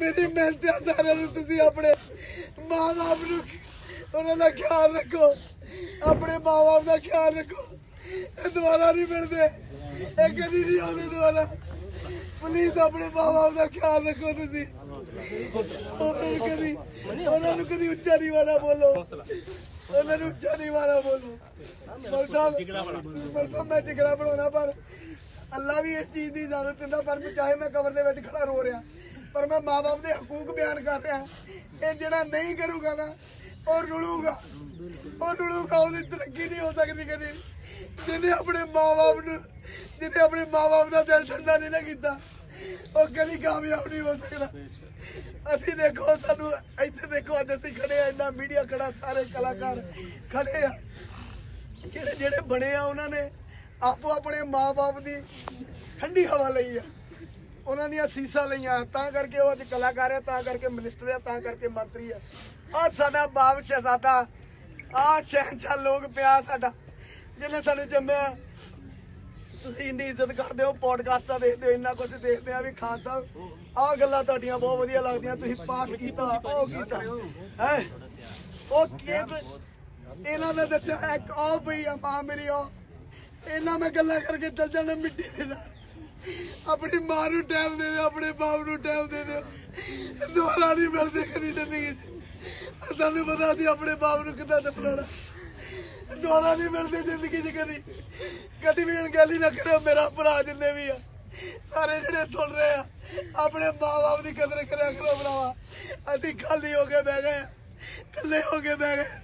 ਮੇਰੀ ਮਿਹਨਤ ਆ ਸਾਰਿਆਂ ਨੂੰ, ਤੁਸੀਂ ਆਪਣੇ ਮਾਂ-ਬਾਪ ਨੂੰ ਉਹਨਾਂ ਦਾ ਖਿਆਲ ਰੱਖੋ। ਆਪਣੇ ਮਾਂ-ਬਾਪ ਦਾ ਖਿਆਲ ਰੱਖੋ। ਇਹ ਦੁਬਾਰਾ ਨਹੀਂ ਮਿਲਦੇ। ਇਹ ਕਦੀ ਨਹੀਂ ਆਉਂਦੇ ਦੁਬਾਰਾ। ਪਲੀਜ਼ ਆਪਣੇ ਮਾਂ-ਬਾਪ ਦਾ ਖਿਆਲ ਰੱਖੋ ਤੁਸੀਂ। ਉਹਨਾਂ ਨੂੰ ਕਦੀ ਉਹਨਾਂ ਨੂੰ ਕਦੀ ਉੱਚਾ ਨਹੀਂ ਵਾਲਾ ਬੋਲੋ। ਉਹਨਾਂ ਨੂੰ ਉੱਚਾ ਨਹੀਂ ਵਾਲਾ ਬੋਲੋ। ਮਰ ਸਾਹਿਬ ਮੈਂ ਜਿਗਰਾ ਬਣਾਉਣਾ, ਪਰ ਅੱਲਾ ਵੀ ਇਸ ਚੀਜ਼ ਦੀ ਇਜਾਜ਼ਤ ਦਿੰਦਾ, ਪਰ ਚਾਹੇ ਮੈਂ ਕਬਰ ਦੇ ਵਿੱਚ ਖੜਾ ਰੋ ਰਿਹਾ। ਪਰ ਮੈਂ ਮਾਪੇ ਦੇ ਹਕੂਕ ਬਿਆਨ ਕਰ ਰਿਹਾ ਇਹ ਜਿਹੜਾ ਨਹੀਂ ਕਰੂਗਾ ਨਾ, ਉਹ ਰੁਲੂਗਾ। ਉਹ ਰੁਲੂਗਾ, ਉਹਦੀ ਤਰੱਕੀ ਨਹੀਂ ਹੋ ਸਕਦੀ ਕਦੀ। ਜਿਹਨੇ ਆਪਣੇ ਮਾਪੇ ਨੂੰ ਜਿਹਨੇ ਆਪਣੇ ਮਾਪੇ ਦਾ ਦਿਲ ਠੰਡਾ ਨਹੀਂ ਨਾ ਕੀਤਾ, ਉਹ ਕਦੀ ਕਾਮਯਾਬ ਨਹੀਂ ਹੋ ਸਕਦਾ। ਅਸੀਂ ਦੇਖੋ, ਸਾਨੂੰ ਇੱਥੇ ਦੇਖੋ, ਅੱਜ ਅਸੀਂ ਖੜੇ ਆ ਇੰਨਾ ਮੀਡੀਆ ਖੜਾ, ਸਾਰੇ ਕਲਾਕਾਰ ਖੜੇ ਆ। ਜਿਹੜੇ ਜਿਹੜੇ ਬਣੇ ਆ, ਉਹਨਾਂ ਨੇ ਆਪੋ ਆਪਣੇ ਮਾਪੇ ਦੀ ਠੰਡੀ ਹਵਾ ਲਈ ਆ। ਉਹਨਾਂ ਦੀਆਂ ਸੀਸਾਂ ਲਈਆਂ। ਤਾਂ ਕਰਕੇ ਉਹ ਅੱਜ ਕਲਾਕਾਰ ਆ, ਤਾਂ ਕਰਕੇ ਮਿਨਿਸਟਰ ਆ, ਤਾਂ ਕਰਕੇ ਮੰਤਰੀ ਆ। ਆ ਸਾਡਾ ਬਾਪ ਸ਼ਹਿਜ਼ਾਦਾ, ਆ ਸ਼ਹਿਨਸ਼ਾਹ ਲੋਕ ਪਿਆ ਸਾਡਾ, ਜਿਹਨੇ ਸਾਨੂੰ ਜੰਮਿਆ। ਤੁਸੀਂ ਇੰਨੀ ਇੱਜ਼ਤ ਕਰਦੇ ਹੋ, ਪੋਡਕਾਸਟਾਂ ਦੇਖਦੇ ਹੋ, ਇੰਨਾ ਕੁਝ ਦੇਖਦੇ ਆ ਵੀ ਖਾਨ ਸਾਹਿਬ, ਆਹ ਗੱਲਾਂ ਤੁਹਾਡੀਆਂ ਬਹੁਤ ਵਧੀਆ ਲੱਗਦੀਆਂ, ਤੁਸੀਂ ਪਾਠ ਕੀਤਾ, ਉਹ ਕੀਤਾ। ਹੈ? ਉਹ ਕਿਦ ਇਹਨਾਂ ਦਾ ਦੱਸਿਆ ਇੱਕ ਉਹ ਪਈ ਆ, ਮਾਂ ਮੇਰੀ ਉਹ। ਇਹਨਾਂ ਮੈਂ ਗੱਲਾਂ ਕਰਕੇ ਚੱਲ ਜਾਣਾ ਮਿੱਟੀ ਦੇ ਨਾਲ। ਆਪਣੀ ਮਾਂ ਨੂੰ ਟਾਈਮ ਦੇ ਦਿਓ ਆਪਣੇ ਬਾਪ ਨੂੰ ਟਾਈਮ ਦੇ ਦਿਓ। ਦੁਆਰਾ ਨਹੀਂ ਮਿਲਦੇ ਕਦੀ ਜ਼ਿੰਦਗੀ 'ਚ। ਸਾਨੂੰ ਪਤਾ ਸੀ ਆਪਣੇ ਬਾਪ ਨੂੰ ਕਿੱਦਾਂ ਦਫਨਾਉਣਾ ਦੁਬਾਰਾ ਨਹੀਂ ਮਿਲਦੇ ਜ਼ਿੰਦਗੀ 'ਚ ਕਦੀ। ਕਦੀ ਵੀ ਅਣਗਹਿਲੀ ਨਾ ਕਰਿਓ ਮੇਰਾ ਭਰਾ ਜਿੰਨੇ ਵੀ ਆ ਸਾਰੇ ਜਿਹੜੇ ਸੁਣ ਰਹੇ ਆ ਆਪਣੇ ਮਾਂ-ਬਾਪ ਦੀ ਕਦਰ ਕਰਿਆ ਕਰੋ ਭਰਾਵਾ। ਅਸੀਂ ਖਾਲੀ ਹੋ ਕੇ ਬਹਿ ਗਏ ਆ, ਇਕੱਲੇ ਹੋ ਕੇ ਬਹਿ ਗਏ।